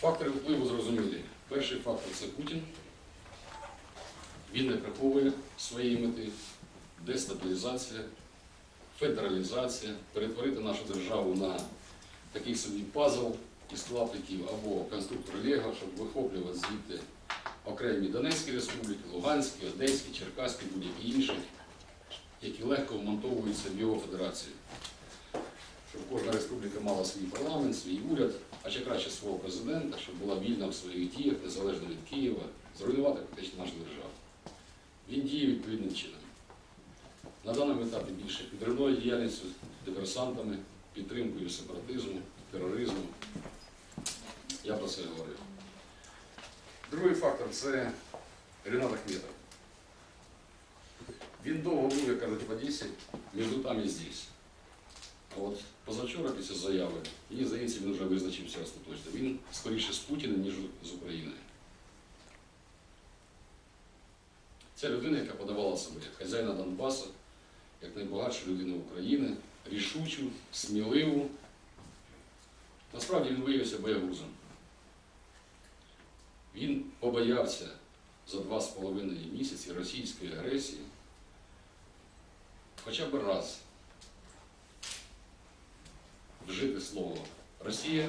Фактори впливу зрозумілі. Перший фактор це Путін. Він не приховує своєї мети, дестабілізація, федералізація, перетворити нашу державу на такий собі пазл із клаптиків або конструктор Лего, щоб вихоплювати звідти окремі Донецькі республіки, Луганські, Одеські, Черкаські, будь-які інші, які легко вмонтовуються в його федерацію. Щоб кожна республіка мала свій парламент, свій уряд, а ще краще свого президента, щоб була вільна в своїх діях, незалежно від Києва, зруйнувати фактично нашу державу. Він діє відповідним чином. На даному етапі більше підривною діяльністю, диверсантами, підтримкою сепаратизму, тероризму. Я про це говорив. Другий фактор це Ренат Ахметов. Він довго був, як кажуть в Одесі, між там і здесь. А от позавчора після заяви, мені здається, він вже визначився остаточно. Він скоріше з Путіним, ніж з Україною. Це людина, яка подавала себе як хазяїна Донбасу, як найбагатшу людину України, рішучу, сміливу. Насправді він виявився боягузом. Він побоявся за два з половиною місяці російської агресії хоча б раз вжити слово Росія,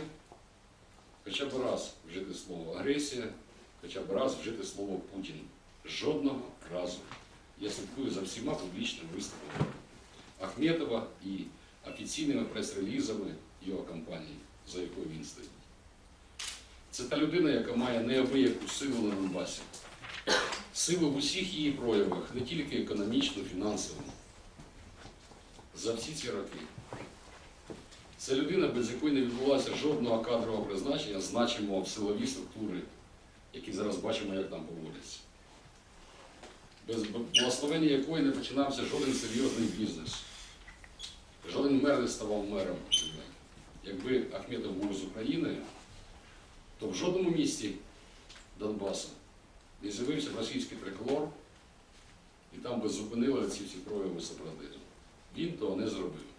хоча б раз вжити слово агресія, хоча б раз вжити слово Путін. Жодного разу. Я слідкую за всіма публічними виступами Ахметова і офіційними прес-релізами його компанії, за якою він стоїть. Це та людина, яка має неабияку силу на Донбасі. Силу в усіх її проявах, не тільки економічну, фінансову. За всі ці роки. Це людина, без якої не відбулося жодного кадрового призначення, значимого в силові структури, які зараз бачимо, як там поводяться. Без благословення якої не починався жоден серйозний бізнес. Жоден мер не ставав мером. Якби Ахметов був з Україною, то в жодному місті Донбасу не з'явився російський триколор, і там би зупинили ці всі прояви сепаратизму. Він того не зробив.